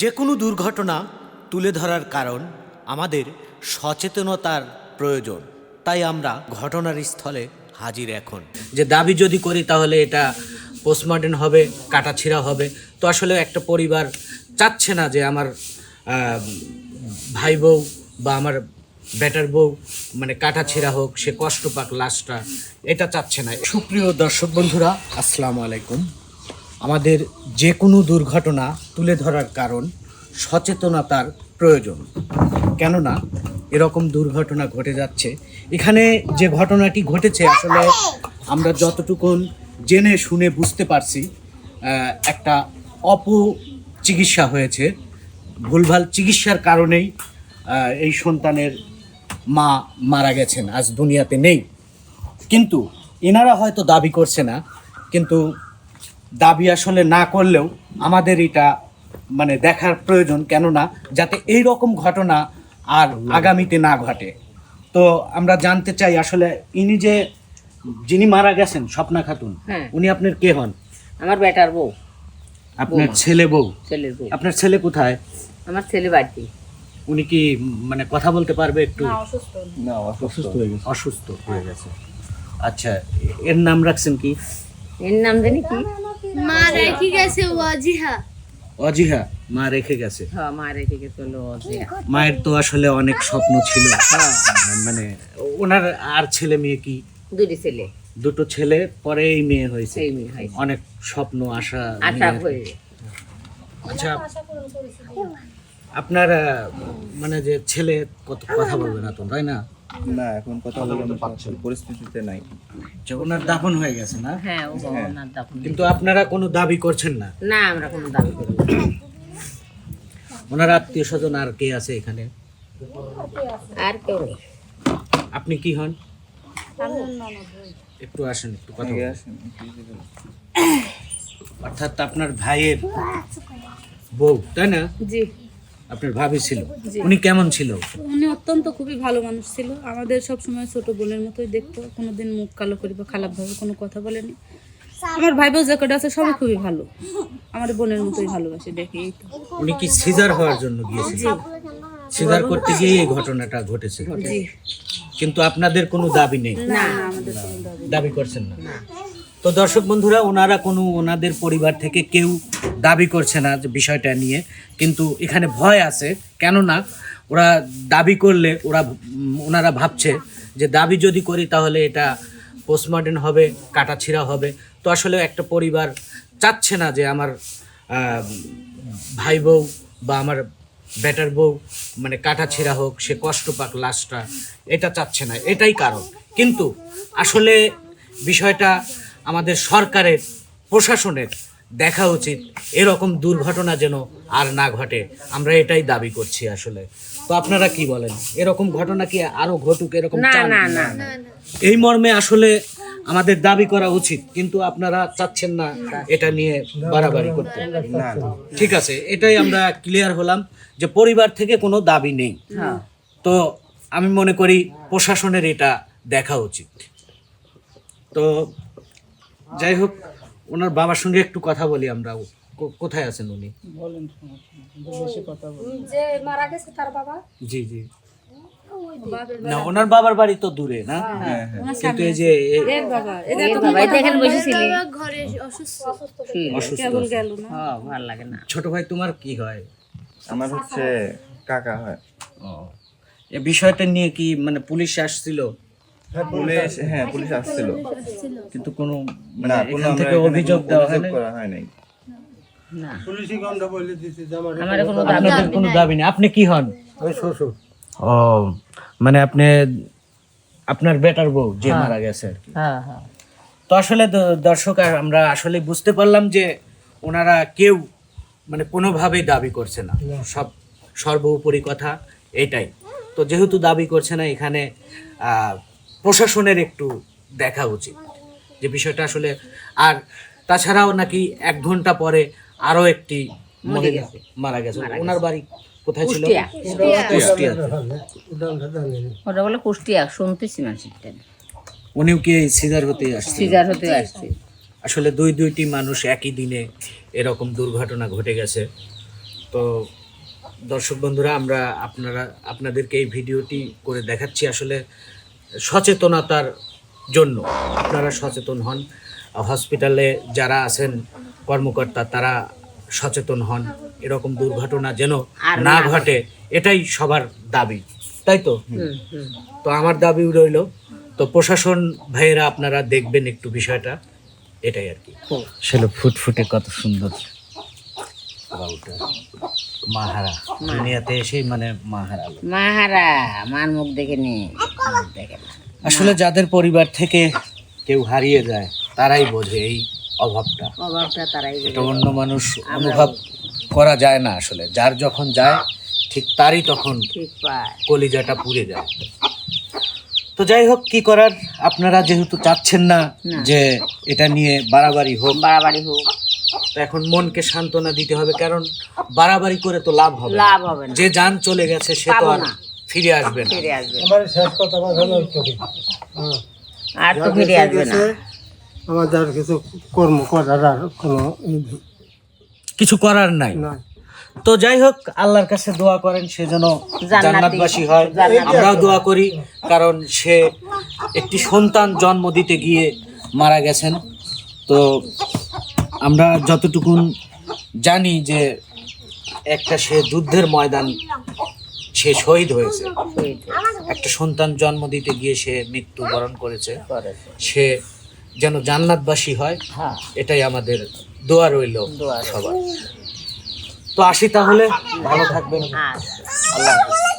যে কোনো দুর্ঘটনা তুলে ধরার কারণ আমাদের সচেতনতার প্রয়োজন। তাই আমরা ঘটনার স্থলে হাজির এখন। যে দাবি যদি করি তাহলে এটা পোস্টমর্টেম হবে, কাটাছিড়া হবে। তো আসলে একটা পরিবার চাচ্ছে না যে আমার ভাই বউ বা আমার বেটার বউ মানে কাটা কাটাছিড়া হোক, সে কষ্ট পাক লাশটা এটা চাচ্ছে না। সুপ্রিয় দর্শক বন্ধুরা, আসসালামু আলাইকুম। আমাদের যে কোনো দুর্ঘটনা তুলে ধরার কারণ সচেতনতার প্রয়োজন। কেননা, এরকম দুর্ঘটনা ঘটে যাচ্ছে। এখানে যে ঘটনাটি ঘটেছে, আসলে আমরা যতটুকুন জেনে শুনে বুঝতে পারছি একটা অপচিকিৎসা হয়েছে। ভুলভাল চিকিৎসার কারণেই এই সন্তানের মা মারা গেছেন, আজ দুনিয়াতে নেই। কিন্তু, এনারা হয়তো দাবি করছে না, কিন্তু দাবি আসলে না করলেও আমাদের এটা মানে দেখার প্রয়োজন কেননা যাতে এই রকম ঘটনা আর আগামীতে না ঘটে। তো আমরা জানতে চাই আসলে ইনি যে যিনি মারা গেছেন স্বপ্না খাতুন হ্যাঁ। উনি আপনার কে হন? আমার বেটার বউ। আপনার ছেলে বউ? ছেলের বউ। আপনার ছেলে কোথায়? আমার ছেলে বাড়ি উনি কি মানে কথা বলতে পারবে একটু? না অসুস্থ হয়ে গেছে। অসুস্থ হয়ে গেছে। আচ্ছা এর নাম রাখছেন কি? এর নাম জানি কি? রেখে গেছে ওয়াজিহা অজিহা। মা রেখে গেছে। হ্যাঁ মা রেখে গেছে হলো অজিয়া। মায়ের তো আসলে অনেক স্বপ্ন ছিল। মানে ওনার আর ছেলে মেয়ে কি? দুটি ছেলে। দুটো ছেলে পরে এই মেয়ে হয়েছে। সেই মেয়ে হয়েছে। অনেক স্বপ্ন আশা আশা হয়ে আচ্ছা আপনার মানে যে ছেলে কত কথা বলবে না তো তাই না? না এখন কথা বলতে পারছি পরিস্থিতিতে নাই। ওনার দাফন হয়ে গেছে না? হ্যাঁ ও ওনার দাফন। কিন্তু আপনারা কোনো দাবি করছেন না? না আমরা কোনো দাবি করি না। ওনার আত্মীয় স্বজন আর কে আছে এখানে? আর কেউ নেই। আপনি কি হন? একটু আসেন একটু কথা আসেন, অর্থাৎ আপনার ভাইয়ের বউ তাই না? জি। আপনার ভাবি ছিল? উনি কেমন ছিল? উনি অত্যন্ত খুবই ভালো মানুষ ছিল। আমাদের সব সময় ছোট বোনের মতোই দেখতো। কোনোদিন মুখ কালো করি বা খারাপ ভাবে কোনো কথা বলেনি। আমার ভাই বোন আছে সবাই খুবই ভালো। আমার বোনের মতোই ভালোবাসে দেখে উনি কি সিজার হওয়ার জন্য গিয়েছিল সিজার করতে গিয়ে এই ঘটনাটা ঘটেছে। জি। কিন্তু আপনাদের কোনো দাবি নেই? আমাদের দাবি করছেন না। তো দর্শক বন্ধুরা ওনারা কোনো ওনাদের পরিবার থেকে কেউ দাবি করছে না যে বিষয়টা নিয়ে, কিন্তু এখানে ভয় আছে। কেননা ওরা দাবি করলে ওরা ওনারা ভাবছে যে দাবি যদি করি তাহলে এটা পোস্টমর্টেম হবে, কাটাছিড়া হবে। তো আসলে একটা পরিবার চাচ্ছে না যে আমার ভাই বউ বা আমার বেটার বউ মানে কাটাছিড়া হোক, সে কষ্ট পাক লাশটা এটা চাচ্ছে না, এটাই কারণ। কিন্তু আসলে বিষয়টা আমাদের সরকারের, প্রশাসনের দেখা উচিত। এরকম দুর্ঘটনা যেন আর না ঘটে। আমরা এটাই দাবি করছি আসলে। তো আপনারা কি বলেন? এরকম ঘটনা কি আরও ঘটুক? এরকম না এই মর্মে আসলে আমাদের দাবি করা উচিত কিন্তু আপনারা চাচ্ছেন না এটা নিয়ে বাড়াবাড়ি করতে। ঠিক আছে এটাই আমরা ক্লিয়ার হলাম যে পরিবার থেকে কোনো দাবি নেই। তো আমি মনে করি প্রশাসনের এটা দেখা উচিত। তো যাই হোক ওনার বাবার সঙ্গে একটু কথা বলি আমরা। কো- কোথায় আছেন উনি? যে মারা গেছে তার বাবা? জি জি। না ওনার বাবার বাড়ি তো দূরে না? হ্যাঁ হ্যাঁ। কিন্তু এই যে এ- এর বাবা এই বাবা এই দেখেন বসেছিলি। বাবা ঘরে অসুস্থ। ছিল। অসুস্থ। কেবল গেল না? হ্যাঁ ভালো লাগে না। ছোট ভাই তোমার কি হয়? আমার হচ্ছে কাকা হয়। এ বিষয়টা নিয়ে কি মানে পুলিশ আসছিল? পুলিশ হ্যাঁ পুলিশ আসছিল। কিন্তু কোনো মানে না কোনো থেকে অভিযোগ দেওয়া হয় নাই। আপনি কি হন? ও মানে আপনি আপনার বেটার বউ যে মারা গেছে আর কি। হ্যাঁ হ্যাঁ। তো আসলে দর্শক আর আমরা আসলে বুঝতে পারলাম যে ওনারা কেউ মানে কোনোভাবেই দাবি করছে না। সব সর্বোপরি কথা এটাই। তো যেহেতু দাবি করছে না এখানে আহ, প্রশাসনের একটু দেখা উচিত যে বিষয়টা আসলে আর তাছাড়াও নাকি এক ঘণ্টা পরে আরও একটি মহিলা মারা গেছে। ওনার বাড়ি কোথায় ছিল? কুষ্টিয়া। ওটা বলে কুষ্টিয়া শুনতেছি উনিও কি সিজার হতে আসছে? সিজার হতে আসছে। আসলে দুই দুইটি মানুষ একই দিনে এরকম দুর্ঘটনা ঘটে গেছে। তো দর্শক বন্ধুরা আমরা আপনারা আপনাদেরকে এই ভিডিওটি করে দেখাচ্ছি। আসলে সচেতনতার জন্য আপনারা সচেতন হন। হসপিটালে যারা আছেন কর্মকর্তা তারা সচেতন হন। এরকম দুর্ঘটনা যেন না ঘটে এটাই সবার দাবি। তাই তো। তো আমার দাবি রইল তো প্রশাসন ভাইয়েরা আপনারা দেখবেন একটু বিষয়টা এটাই আর কি। ছিল ফুটফুটে কত সুন্দর। মাহারা। দুনিয়াতে এসেই মানে মাহারা মাহারা মার মুখ দেখে নি মুখ দেখে না। আসলে যাদের পরিবার থেকে কেউ হারিয়ে যায় তারাই বোঝে এই অভাবটা। অভাবটা তারাই এটা অন্য মানুষ অনুভব করা যায় না আসলে। যার যখন যায় ঠিক তারই তখন ঠিক পায়। কলিজাটা পুড়ে যায়। তো যাই হোক কি করার? আপনারা যেহেতু চাচ্ছেন না। যে এটা নিয়ে বাড়াবাড়ি হোক বাড়াবাড়ি হোক। তো এখন মনকে সান্ত্বনা দিতে হবে কারণ বাড়াবাড়ি করে তো লাভ হবে না। লাভ হবে না। যে যান চলে গেছে সে তো আর না। ফিরে আসবে না। ফিরে আসবে আমার শেষ কথা হলো এইটুকুই। হ্যাঁ। আর তো ফিরে আসবে না। আমাদের আর কিছু কর্ম করার আর কোনো কিছু করার নাই। নাই। তো যাই হোক আল্লাহর কাছে দোয়া করেন সে যেন জান্নাতবাসী হয়। আমরাও দোয়া করি কারণ সে একটি সন্তান জন্ম দিতে গিয়ে মারা গেছেন। তো আমরা যতটুকুন জানি যে একটা সে যুদ্ধের ময়দান সে শহীদ হয়েছে। একটা সন্তান জন্ম দিতে গিয়ে সে মৃত্যুবরণ করেছে। সে যেন জান্নাতবাসী হয় হ্যাঁ। এটাই আমাদের দোয়া রইল। সবার। তো আসি তাহলে ভালো থাকবেন। আচ্ছা। আল্লাহ হাফিজ।